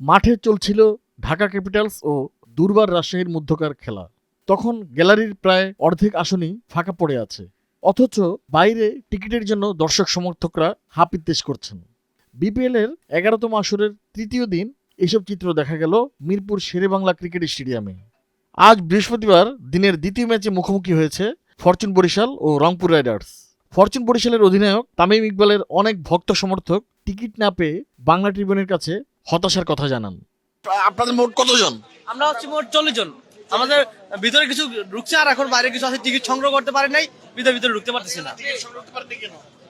মাঠে চলছিল ঢাকা ক্যাপিটালস ও দুর্বার রাজশাহীর মধ্যকার খেলা। তখন গ্যালারির প্রায় অর্ধেক আসনই ফাঁকা পড়ে আছে। অথচ বাইরে টিকিটের জন্য দর্শক সমর্থকরা হাপিত্তেশ করছেন। বিপিএল এর এগারোতম আসরের তৃতীয় দিন এসব চিত্র দেখা গেল মিরপুর শেরেবাংলা ক্রিকেট স্টেডিয়ামে। আজ বৃহস্পতিবার দিনের দ্বিতীয় ম্যাচে মুখোমুখি হয়েছে ফরচুন বরিশাল ও রংপুর রাইডার্স। ফরচুন বরিশালের অধিনায়ক তামিম ইকবালের অনেক ভক্ত সমর্থক টিকিট না পেয়ে বাংলা ট্রিবিউনের কাছে হতাশার কথা জানান। আপনাদের মোট কতজন? আমরা হচ্ছে মোট চল্লিশ জন। আমাদের ভিতরে কিছু ঢুকছে আর এখন বাইরে কিছু আছে টিকিট সংগ্রহ করতে পারি নাই ভিতরে ভিতরে ঢুকতে পারতেছি না।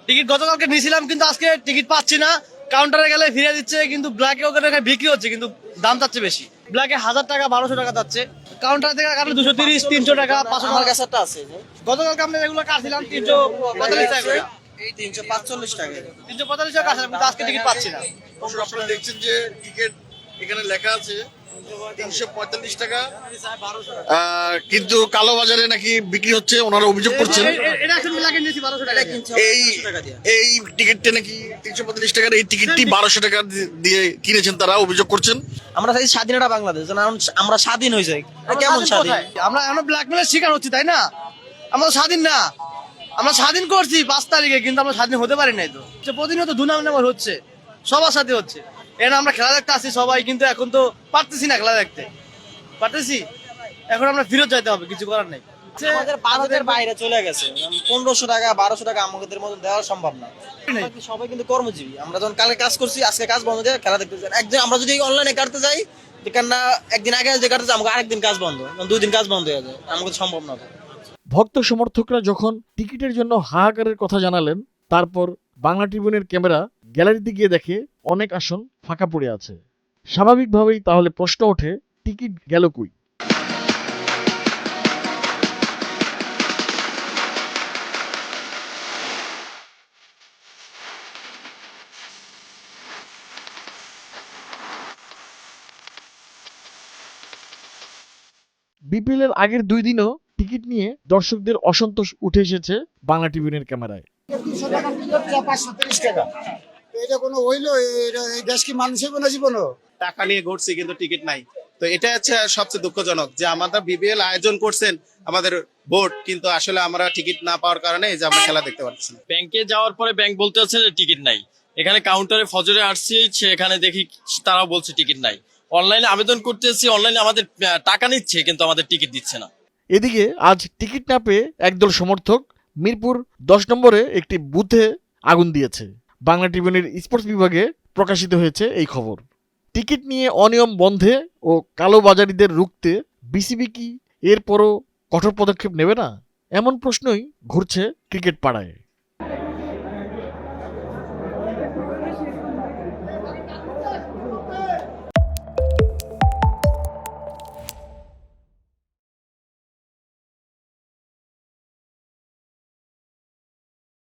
টিকিট গতকালকে নিয়েছিলাম কিন্তু আজকে টিকিট পাচ্ছি না। কাউন্টারে গেলে ফিরে দিচ্ছে কিন্তু ব্ল্যাকে ওখানে বিক্রি হচ্ছে কিন্তু দাম চাচ্ছে বেশি। ব্ল্যাকে হাজার টাকা বারোশো টাকা যাচ্ছে। কাউন্টার থেকে কাটলে দুশো তিরিশ তিনশো টাকা পাঁচশো টাকা। আছে। গতকালকে আমরা এগুলো কাটছিলাম তিনশো পঁয়তাল্লিশ টাকা তিনশো পাঁচচল্লিশ টাকা। তিনশো পঁয়তাল্লিশ টাকা কাটছিলাম কিন্তু আজকে টিকিট পাচ্ছি না। আপনারা দেখছেন যে টিকিট এখানে লেখা আছে তিনশো পঁয়তাল্লিশ টাকা। কিন্তু কালো বাজারে নাকি বিক্রি হচ্ছে ওনারা অভিযোগ করছেন। এই এই টিকিটটা নাকি তিনশো পঁয়তাল্লিশ টাকার এই টিকিটটি বারোশো টাকা দিয়ে কিনেছেন তারা অভিযোগ করছেন। আমরা চাই স্বাধীনতা বাংলাদেশ আমরা স্বাধীন হয়েছে। কেমন স্বাধীন আমরা আমরা ব্ল্যাকমেলের শিকার হচ্ছি তাই না? আমরা স্বাধীন না। আমরা স্বাধীন করছি পাঁচ তারিখে কিন্তু আমরা স্বাধীন হতে পারি নাই তো। প্রতিনিয়ত দুনাম নাম্বার হচ্ছে সবার সাথে হচ্ছে। এর আমরা খেলা দেখতে আসছি সবাই কিন্তু এখন তো পারতেছি না খেলা দেখতে। পারতেছি? এখন আমরা ফিরত যাইতে হবে কিছু করার নেই। আমাদের বাজেটের বাইরে চলে গেছে। পনেরোশো টাকা বারোশো টাকা আমাদের মতো দেওয়া সম্ভব না। সবাই কিন্তু কর্মজীবী। আমরা যখন কালকে কাজ করছি আজকে কাজ বন্ধ দিয়ে খেলা দেখতে যাই। একদিন আমরা যদি অনলাইনে কাটতে যাই একদিন আগে যে কাটতে আমাকে আরেকদিন কাজ বন্ধ। এখন দুই দিন কাজ বন্ধ হয়ে যায়। আমাকে সম্ভব না। ভক্ত সমর্থকরা যখন টিকিটের জন্য হাহাকারের কথা জানালেন, তারপর বাংলা ট্রিবিউনের ক্যামেরা গ্যালারিতে গিয়ে দেখে অনেক আসন ফাঁকা পড়ে আছে। স্বাভাবিকভাবেই তাহলে প্রশ্ন ওঠে, টিকিট গেল কই? বিপিএল এর আগের দুই দিনও টিকিট নিয়ে দর্শকদের অসন্তোষ উঠে এসেছে বাংলা ট্রিবিউনের ক্যামেরায়। এটা কোনো হইল? এই দেশ কি মানুষের কোনো জীবনও? টাকা নিয়ে ঘুরছি কিন্তু টিকিট নাই। তো এটা হচ্ছে সবচেয়ে দুঃখজনক যে আমাদের বিবিএল আয়োজন করছেন আমাদের বোর্ড কিন্তু আসলে আমরা টিকিট না পাওয়ার কারণে এই যে আমরা খেলা দেখতে পাচ্ছি না। ব্যাংকে যাওয়ার পরে ব্যাংক বলতে হচ্ছে যে টিকিট নাই। এখানে কাউন্টারে ফজরে আসছি সেখানে দেখি তারাও বলছে টিকিট নাই। অনলাইনে আবেদন করতে এসেছি অনলাইনে আমাদের টাকা নিচ্ছে কিন্তু আমাদের টিকিট দিচ্ছে না। এদিকে আজ টিকিট না পেয়ে একদল সমর্থক মিরপুর দশ নম্বরে একটি বুথে আগুন দিয়েছে। বাংলা ট্রিবিউনের স্পোর্টস বিভাগে প্রকাশিত হয়েছে এই খবর। টিকিট নিয়ে অনিয়ম বন্ধে ও কালোবাজারিদের রুখতে বিসিবি কি এরপরও কঠোর পদক্ষেপ নেবে না? এমন প্রশ্নই ঘুরছে ক্রিকেট পাড়ায়।